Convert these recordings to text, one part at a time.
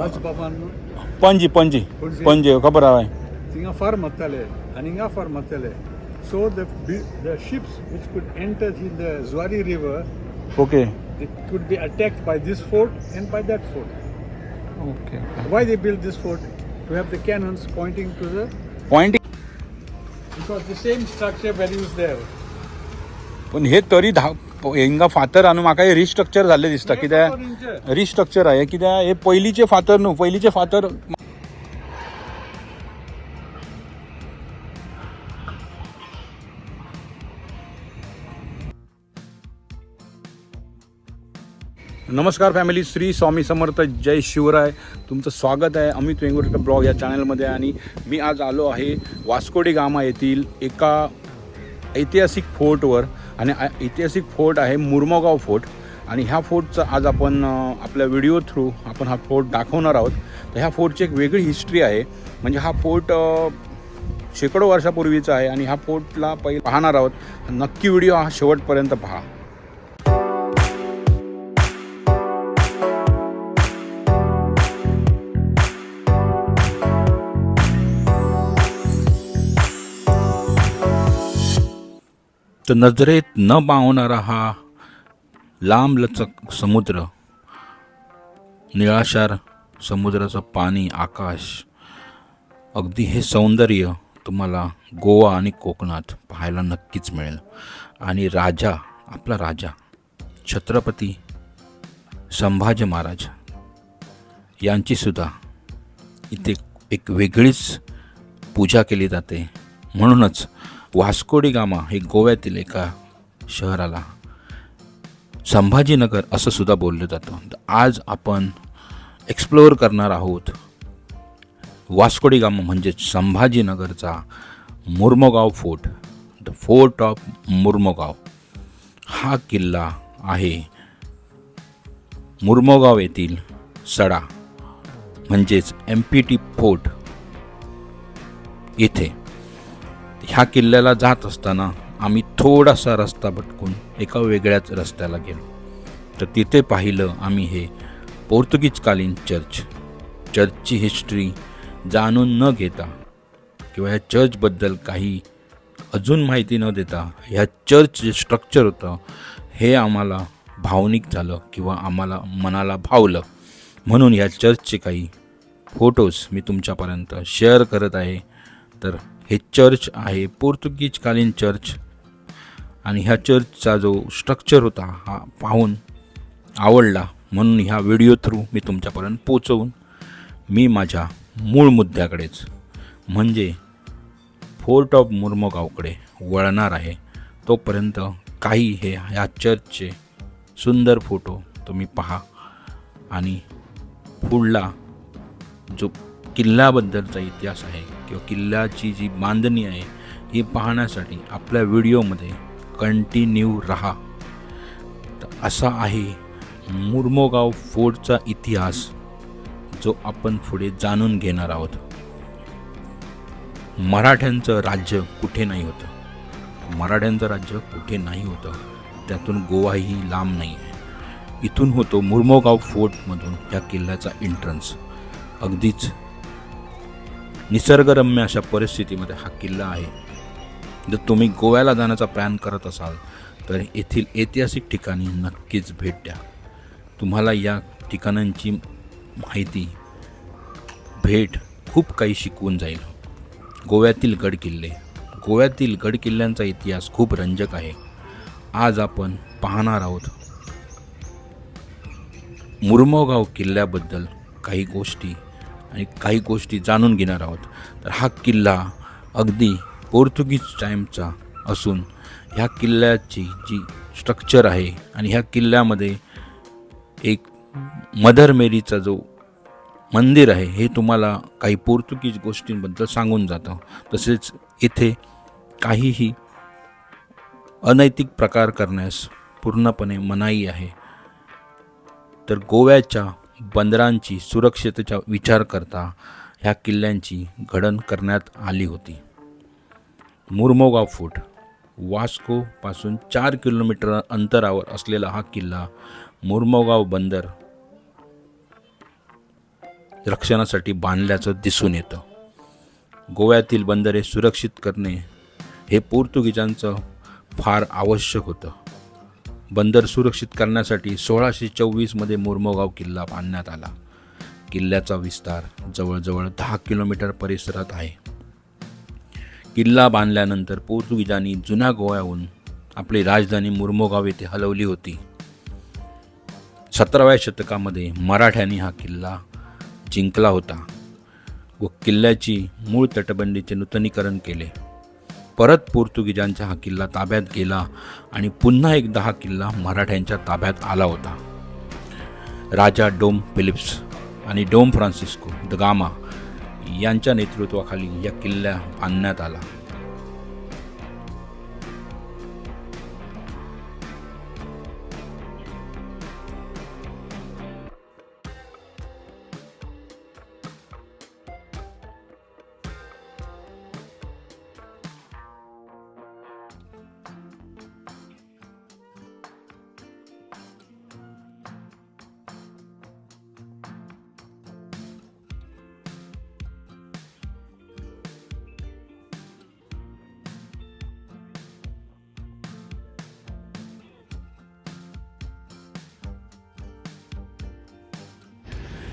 राजबाबान पणजी पणजी पणजी. पणजी खबर आहे थिंगा फार मारताले आनी हिंगा फार मारताले so the the ships which could enter in the Zwari river okay they could be attacked by this fort and by that fort. Okay Why they built this fort? To have the cannons pointing to the point because the same structure were used there. पण हे तरी धा हिंगा फातर आणून म्हाका हे restructure झाले दिसता. कित्याक. रिस्ट्रक्चर आहे. कित्याक हे पयलींचे फातर न्हू पयलींचे फातर नमस्कार फॅमिली श्री स्वामी समर्थ जय शिवराय. तुमचं स्वागत आहे अमित वेंगुर्कर ब्लॉग या चॅनलमध्ये आणि मी आज आलो आहे वास्कोडी गामा येथील एका ऐतिहासिक फोर्टवर आणि ऐतिहासिक फोर्ट आहे मुरमोगाव फोर्ट. आणि ह्या फोर्टचा आज आपण आपल्या व्हिडिओ थ्रू आपण हा फोर्ट दाखवणार आहोत. तर ह्या फोर्टची एक वेगळी हिस्ट्री आहे. म्हणजे हा फोर्ट शेकडो वर्षापूर्वीचा आहे आणि ह्या फोर्टला पहिले पाहणार आहोत. नक्की व्हिडिओ हा शेवटपर्यंत पहा. तर नजरेत न पावणारा हा लांबलचक समुद्र निळाशार समुद्राचं पाणी आकाश. अगदी हे सौंदर्य तुम्हाला गोवा आणि कोकणात पाहायला नक्कीच मिळेल. आणि राजा आपला राजा छत्रपती संभाजी महाराज यांचीसुद्धा इथे एक वेगळीच पूजा केली जाते. म्हणूनच वास्कोडी गामा हे गोव्यातील एका शहराला संभाजीनगर असं सुद्धा बोललं जातं. तर आज आपण एक्सप्लोअर करणार आहोत वास्कोडी गामा म्हणजेच संभाजीनगरचा Mormugao fort. The fort of Mormugao. हा किल्ला आहे मुर्मोगाव येथील सडा म्हणजेच एम पी टी फोर्ट येथे ह्या किल्ल्याला जात असताना आम्ही थोडासा रस्ता भटकून एका वेगळ्याच रस्त्याला गेलो. तर तिथे पाहिलं आम्ही हे पोर्तुगीजकालीन चर्च. चर्चची हिस्ट्री जाणून न घेता किंवा ह्या चर्चबद्दल काही अजून माहिती न देता ह्या चर्च जे स्ट्रक्चर होतं हे आम्हाला भावनिक झालं किंवा आम्हाला मनाला भावलं. म्हणून या चर्चचे काही फोटोज मी तुमच्यापर्यंत शेअर करत आहे. तर हे चर्च आहे पोर्तुगीजकालीन चर्च. आणि ह्या चर्चचा जो स्ट्रक्चर होता हा पाहून आवडला. म्हणून ह्या व्हिडिओ थ्रू मी तुमच्यापर्यंत पोचवून मी माझ्या मूळ मुद्द्याकडेच म्हणजे फोर्ट ऑफ मुर्मोगावकडे वळणार आहे. तोपर्यंत काही हे ह्या चर्चचे सुंदर फोटो तुम्ही पहा. आणि पुढला जो किल्ल्याबद्दलचा इतिहास आहे किंवा किल्ल्याची जी बांधणी आहे ही पाहण्यासाठी आपल्या व्हिडिओमध्ये कंटिन्यू राहा. तर असा आहे मुर्मोगाव फोर्टचा इतिहास जो आपण पुढे जाणून घेणार आहोत. मराठ्यांचं राज्य कुठे नाही होतं? मराठ्यांचं राज्य कुठे नाही होतं? त्यातून गोवाही लांब नाही आहे. इथून होतो मुर्मोगाव फोर्टमधून या किल्ल्याचा एंट्रन्स अगदीच निसर्गरम्य अशा परिस्थितीमध्ये हा किल्ला आहे. जर तुम्ही गोव्याला जाण्याचा प्लॅन करत असाल तर येथील ऐतिहासिक ठिकाणी नक्कीच भेट द्या. तुम्हाला या ठिकाणांची माहिती भेट खूप काही शिकवून जाईल. गोव्यातील गडकिल्ले. गोव्यातील गडकिल्ल्यांचा इतिहास खूप रंजक आहे. आज आपण पाहणार आहोत मुरमोगाव किल्ल्याबद्दल काही गोष्टी. आणि काही गोष्टी जाणून घेणार आहोत. तर हा किल्ला अगदी पोर्तुगीज टाईमचा असून ह्या किल्ल्याची जी स्ट्रक्चर आहे आणि ह्या किल्ल्यामध्ये एक मदर मेरीचा जो मंदिर आहे हे तुम्हाला काही पोर्तुगीज गोष्टींबद्दल सांगून जातं तसेच इथे काहीही अनैतिक प्रकार करण्यास पूर्णपणे मनाई आहे. तर गोव्याच्या बंदरांची सुरक्षतेचा विचार करता ह्या किल्ल्यांची घडण करण्यात आली होती. मुरमोगाव फोर्ट वास्कोपासून चार किलोमीटर अंतरावर असलेला हा किल्ला मुरमोगाव बंदर रक्षणासाठी बांधल्याचं दिसून येतं. गोव्यातील बंदरे सुरक्षित करणे हे पोर्तुगीजांचं फार आवश्यक होतं. बंदर सुरक्षित करण्यासाठी सोळाशे चोवीसमध्ये मुर्मोगाव किल्ला बांधण्यात आला. किल्ल्याचा विस्तार जवळजवळ दहा किलोमीटर परिसरात आहे. किल्ला बांधल्यानंतर पोर्तुगीजांनी जुन्या गोव्याहून आपली राजधानी मुर्मोगाव येथे हलवली होती. सतराव्या शतकामध्ये मराठ्यांनी हा किल्ला जिंकला होता व किल्ल्याची मूळ तटबंदीचे नूतनीकरण केले. परत पोर्तुगीजांचा हा किल्ला ताब्यात गेला आणि पुन्हा एकदा हा किल्ला मराठ्यांच्या ताब्यात आला होता. राजा डोम फिलिप्स आणि डोम फ्रान्सिस्को द गामा यांच्या नेतृत्वाखाली या किल्ला बांधण्यात आला.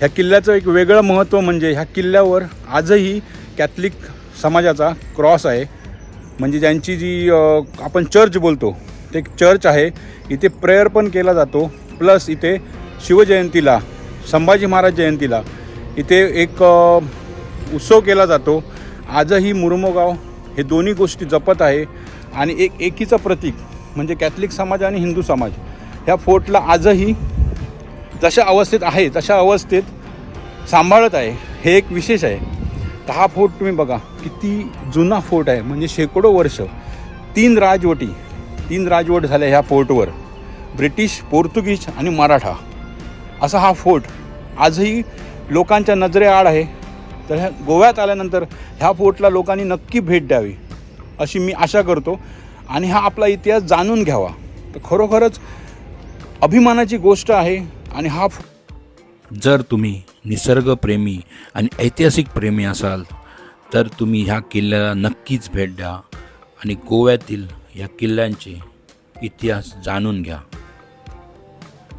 ह्या किल्ल्याचं एक वेगळं महत्त्व म्हणजे ह्या किल्ल्यावर आजही कॅथलिक समाजाचा क्रॉस आहे. म्हणजे ज्यांची जी आपण चर्च बोलतो ते एक चर्च आहे. इथे प्रेयर पण केला जातो. प्लस इथे शिवजयंतीला संभाजी महाराज जयंतीला इथे एक उत्सव केला जातो. आजही मुरमोगाव हे दोन्ही गोष्टी जपत आहे. आणि एक एकीचं प्रतीक म्हणजे कॅथलिक समाज आणि हिंदू समाज. ह्या फोर्टला आजही जशा अवस्थेत आहे तशा अवस्थेत सांभाळत आहे. हे एक विशेष आहे. तर हा फोर्ट तुम्ही बघा किती जुना फोर्ट आहे. म्हणजे शेकडो वर्ष. तीन राजवटी तीन राजवट झाल्या ह्या फोर्टवर. ब्रिटिश पोर्तुगीज आणि मराठा. असा हा फोर्ट आजही लोकांच्या नजरेआड आहे. तर ह्या गोव्यात आल्यानंतर ह्या फोर्टला लोकांनी नक्की भेट द्यावी अशी मी आशा करतो. आणि हा आपला इतिहास जाणून घ्यावा. तर खरोखरच अभिमानाची गोष्ट आहे. आणि हा जर तुम्ही निसर्गप्रेमी आणि ऐतिहासिक प्रेमी असाल तर तुम्ही ह्या किल्ल्याला नक्कीच भेट द्या आणि गोव्यातील या किल्ल्यांचे इतिहास जाणून घ्या.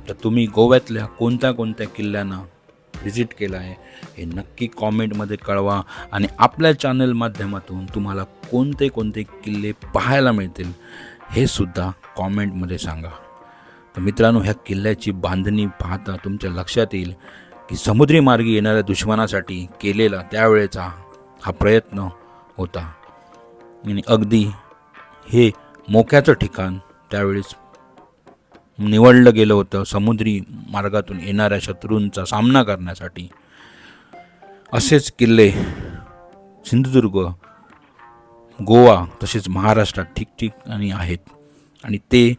तर तुम्ही गोव्यातल्या कोणत्या कोणत्या किल्ल्यांना व्हिजिट केलं आहे हे नक्की कॉमेंटमध्ये कळवा आणि आपल्या चॅनल माध्यमातून तुम्हाला कोणते कोणते किल्ले पाहायला मिळतील हे सुद्धा कॉमेंटमध्ये सांगा. तर मित्रांनो ह्या किल्ल्याची बांधणी पाहता तुमच्या लक्षात येईल की समुद्री मार्गी येणाऱ्या दुश्मनासाठी केलेला त्यावेळेचा हा प्रयत्न होता. आणि अगदी हे मोक्याचं ठिकाण त्यावेळेस निवडलं गेलं होतं समुद्री मार्गातून येणाऱ्या शत्रूंचा सामना करण्यासाठी. असेच किल्ले सिंधुदुर्ग गोवा तसेच महाराष्ट्रात ठिकठिकाणी आहेत. आणि ते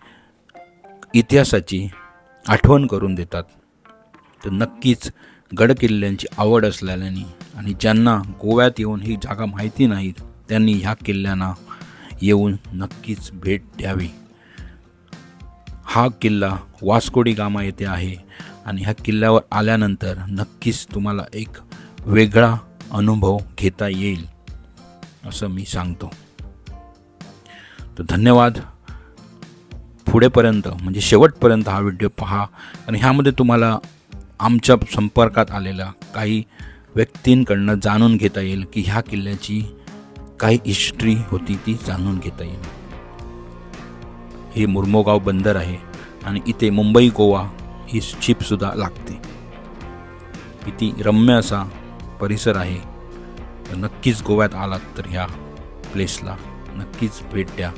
इतिहासाची आठवण करून देतात. तर नक्कीच गडकिल्ल्यांची आवड असल्याने आणि ज्यांना गोव्यात येऊन ही जागा माहिती नाहीत त्यांनी ह्या किल्ल्यांना येऊन नक्कीच भेट द्यावी. हा किल्ला वास्कोडी गामा येथे आहे आणि ह्या किल्ल्यावर आल्यानंतर नक्कीच तुम्हाला एक वेगळा अनुभव घेता येईल असं मी सांगतो. तर धन्यवाद. पुढेपर्यंत म्हणजे शेवटपर्यंत हा व्हिडिओ पहा. आणि ह्यामध्ये तुम्हाला आमच्या संपर्कात आलेल्या काही व्यक्तींकडनं जाणून घेता येईल की ह्या किल्ल्याची काही हिस्ट्री होती ती जाणून घेता येईल. हे मुर्मोगाव बंदर आहे आणि इथे मुंबई गोवा ही शिपसुद्धा लागते. किती रम्य असा परिसर आहे. तर नक्कीच गोव्यात आलात तर ह्या प्लेसला नक्कीच भेट द्या.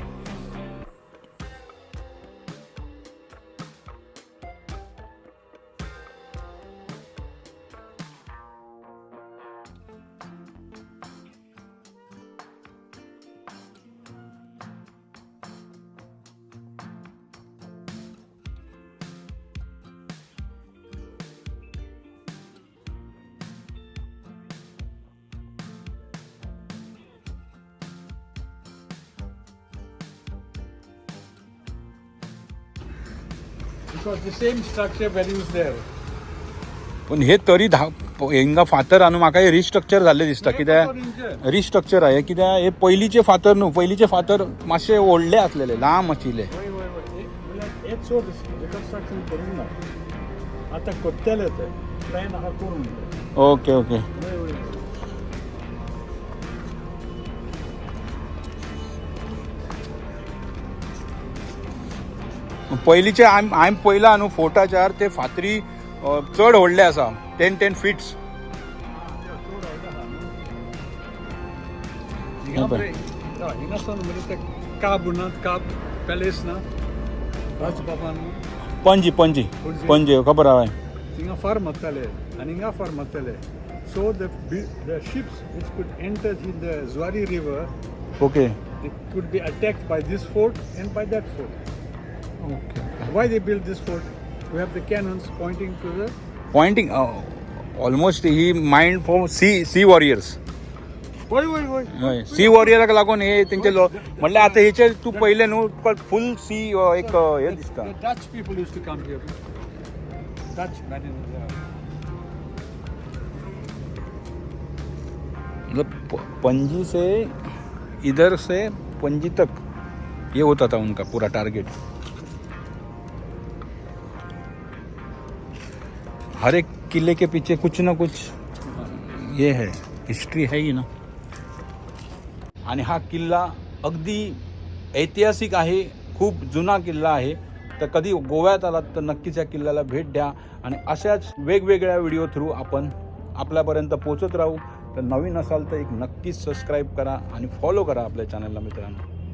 The same structure where he was there. पण हे तरी प- हिंगा फातर आणून म्हाका हे रिस्ट्रक्चर झाले दिसता. कित्याक रिस्ट्रक्चर आहे. कित्याक हे पयलींचे फातर न्हू पयलींचे फातर मातशे व्हडले आसलेले लांब आशिल्ले आतां कोत्तेले ते प्लॅन आहा करून ओके ओके. पयलींचे हांवें हांवें पयला न्हू फोटाच्यार ते फातरी चड व्हडले आसा ten ten feet Panaji Panaji. Panaji. खबर हय हिंगा फार मारताले आनी हिंगा फार मारताले so the the ships which could enter in the Zwari river okay they could be attacked by this fort and by that Okay. Why they built this fort? We have the cannons pointing to the. Pointing, uh, almost he mined for sea sea warriors. Sea वॉरियराक लागून हे त्यांचे लो पण सी एक हे Dutch people use to come here Dutch मतलब पणजी से इधर से पणजी तक ये होता था उनका पूरा टारगेट हर एक किले के पीछे कुछ ना कुछ ये है हिस्ट्री है ही ना। आणि हा किल्ला अगदी ऐतिहासिक आहे खूप जुना किल्ला आहे. तर कधी गोव्यात आलात तर नक्कीच या किल्ल्याला भेट द्या. आणि अशाच वेगवेगळ्या व्हिडिओ थ्रू आपण आपल्यापर्यंत पोचत राहू. तर नवीन असाल तर एक नक्कीच सबस्क्राईब करा आणि फॉलो करा आपल्या चॅनलला मित्रांनो.